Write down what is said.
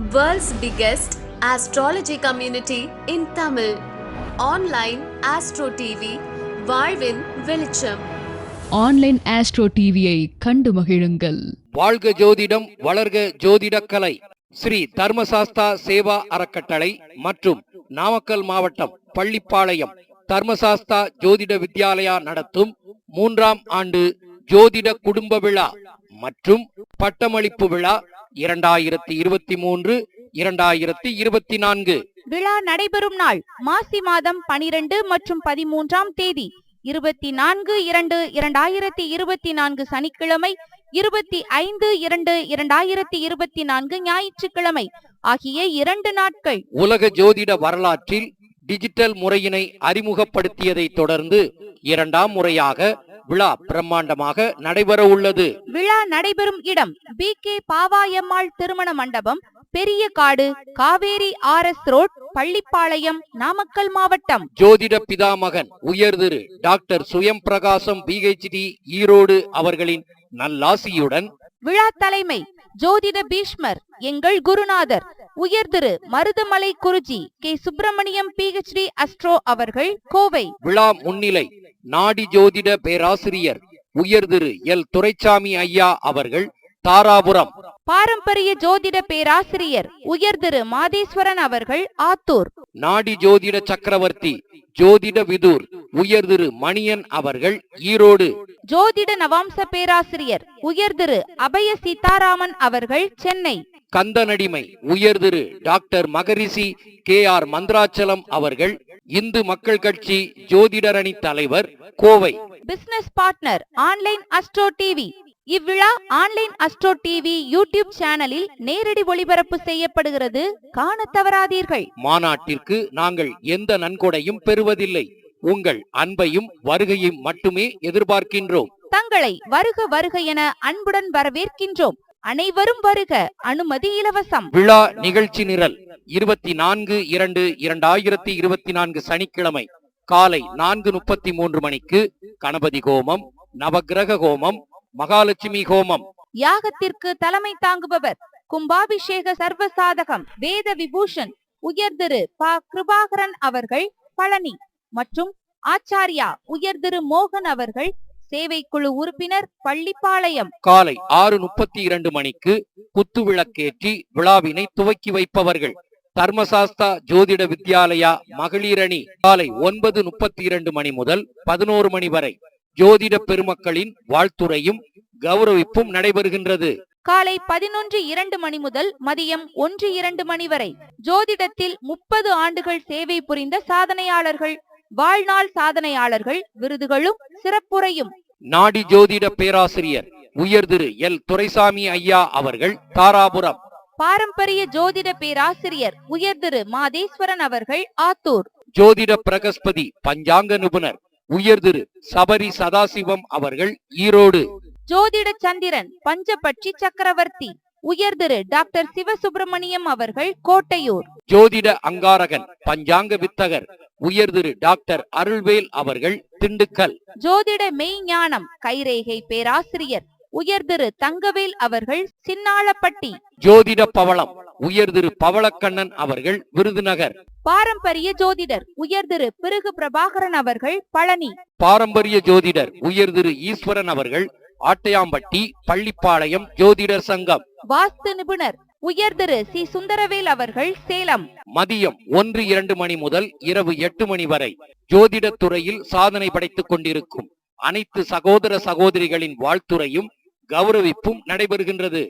World's biggest astrology community in Tamil. Online Astro TV, வாழ்வின் வெளிச்சம். Online astro டிவியை கண்டு மகிழுங்கள். வாழ்க ஜோதிடம் வளர்க ஜோதிடக்கலை ஸ்ரீ தர்மசாஸ்தா சேவா அறக்கட்டளை மற்றும் நாமக்கல் மாவட்டம் பள்ளிப்பாளையம் தர்மசாஸ்தா ஜோதிட வித்யாலயா நடத்தும் மூன்றாம் ஆண்டு ஜோதிட குடும்ப விழா மற்றும் பட்டமளிப்பு விழா இரண்டாயிரத்தி இருபத்தி மூன்று இரண்டாயிரத்தி இருபத்தி நான்கு. விழா நடைபெறும் நாள் மாசி மாதம் பனிரெண்டு மற்றும் பதிமூன்றாம் தேதி. இருபத்தி நான்கு இரண்டு இரண்டாயிரத்தி இருபத்தி நான்கு சனிக்கிழமை இருபத்தி ஐந்து இரண்டு இரண்டாயிரத்தி இருபத்தி நான்கு ஞாயிற்றுக்கிழமை ஆகிய இரண்டு நாட்கள். உலக ஜோதிட வரலாற்றில் டிஜிட்டல் முறையினை அறிமுகப்படுத்தியதை தொடர்ந்து இரண்டாம் முறையாக விழா பிரம்மாண்டமாக நடைபெற உள்ளது. விழா நடைபெறும் இடம் பி கே பாவாயம்மாள் திருமண மண்டபம் பெரிய காடு Kaveri R S road Pallipalayam Namakkal மாவட்டம். ஜோதிட பிதாமகன் உயர்திரு டாக்டர் சுயம் பிரகாசம் பிஹெச்டி ஈரோடு அவர்களின் நல்லாசியுடன் விழா தலைமை ஜோதிட பீஷ்மர் எங்கள் குருநாதர். உயர்திரு Marudhamalai Guruji K Subramaniam PhD astro அவர்கள் கோவை. விழா முன்னிலை நாடி ஜோதிட பேராசிரியர் உயர்திரு எல். துரைசாமி ஐயா அவர்கள் தாராபுரம். பாரம்பரிய ஜோதிட பேராசிரியர் உயர்திரு மாதேஸ்வரன் அவர்கள் ஆத்தூர். நாடி ஜோதிட சக்கரவர்த்தி ஜோதிட விதூர் உயர்திரு மணியன் அவர்கள் ஈரோடு. ஜோதிட நவாம்ச பேராசிரியர் உயர்திரு அபய சீதாராமன் அவர்கள் சென்னை. கந்தனடிமை உயர்திரு doctor Maharishi K. R. Manthirachalam அவர்கள் இந்து மக்கள் கட்சி ஜோதிடரணி தலைவர் Kovai. Business partner online astro TV இவ்விழா ஆன்லைன் அஸ்ட்ரோ டிவி யூடியூப் சேனலில் நேரடி ஒளிபரப்பு செய்யப்படுகிறது. காண தவறாதீர்கள். மாநாட்டிற்கு நாங்கள் எந்த நன்கொடையும் பெறுவதில்லை. உங்கள் அன்பையும் வருகையும் மட்டுமே எதிர்பார்க்கின்றோம். தங்களை வருக வருக என அன்புடன் வரவேற்கின்றோம். அனைவரும் வருக அனுமதி இலவசம். விழா நிகழ்ச்சி நிரல் இருபத்தி நான்கு இரண்டு இரண்டாயிரத்தி இருபத்தி நான்கு சனிக்கிழமை காலை நான்கு முப்பத்தி மூன்று மணிக்கு கணபதி ஹோமம் நவக்கிரக ஹோமம் மகாலட்சுமி ஹோமம். யாகத்திற்கு தலைமை தாங்குபவர் கும்பாபிஷேக சர்வசாதகம் வேத விபூஷன் உயர்திரு ப கிருபாகரன் அவர்கள் பழனி மற்றும் ஆச்சாரியா உயர்திரு மோகன் அவர்கள் சேவைக்குழு உறுப்பினர் பள்ளிப்பாளையம். காலை ஆறு முப்பத்தி இரண்டு மணிக்கு குத்து விளக்கேற்றி விழாவினை துவக்கி வைப்பவர்கள். தர்மசாஸ்தா ஜோதிட வித்யாலயா மகளிரணி காலை ஒன்பது முப்பத்தி இரண்டு மணி முதல் பதினோரு மணி வரை. ஜோதிட பெருமக்களின் வாழ்த்துரையும் கௌரவிப்பும் நடைபெறுகின்றது. காலை பதினொன்று இரண்டு மணி முதல் மதியம் ஒன்று இரண்டு மணி வரை. ஜோதிடத்தில் முப்பது ஆண்டுகள் சேவை புரிந்த சாதனையாளர்கள். வாழ்நாள் சாதனையாளர்கள் விருதுகளும் சிறப்புரையும். நாடி ஜோதிட பேராசிரியர் உயர்திரு எல். துரைசாமி ஐயா அவர்கள் தாராபுரம். பாரம்பரிய ஜோதிட பேராசிரியர் உயர்திரு மாதேஸ்வரன் அவர்கள் ஆத்தூர். ஜோதிட பிரகஸ்பதி பஞ்சாங்க நிபுணர் உயர்திரு சபரி சதாசிவம் அவர்கள் ஈரோடு. ஜோதிட சந்திரன் பஞ்சபட்சி சக்கரவர்த்தி உயர்திரு டாக்டர் சிவசுப்பிரமணியம் அவர்கள் கோட்டையூர். ஜோதிட அங்காரகன் பஞ்சாங்க வித்தகர் உயர்திரு டாக்டர் அருள்வேல் அவர்கள் திண்டுக்கல். ஜோதிட மெய்ஞானம் கைரேகை பேராசிரியர் உயர்திரு தங்கவேல் அவர்கள் சின்னாளப்பட்டி. ஜோதிட பவளம் உயர்திரு பவளக்கண்ணன் அவர்கள் விருதுநகர். பாரம்பரிய ஜோதிடர் உயர்திரு பிருகு பிரபாகரன் அவர்கள் பழனி. பாரம்பரிய ஜோதிடர் உயர்திரு ஈஸ்வரன் அவர்கள் ஆட்டையாம்பட்டி பள்ளிப்பாளையம் ஜோதிடர் சங்கம். வாஸ்து நிபுணர் உயர்திரு சி. சுந்தரவேல் அவர்கள் சேலம். மதியம் ஒன்று இரண்டு மணி முதல் இரவு எட்டு மணி வரை ஜோதிடத் துறையில் சாதனை படைத்துக் கொண்டிருக்கும் அனைத்து சகோதர சகோதரிகளின் வாழ்த்துரையும் கௌரவிப்பும் நடைபெறுகின்றது.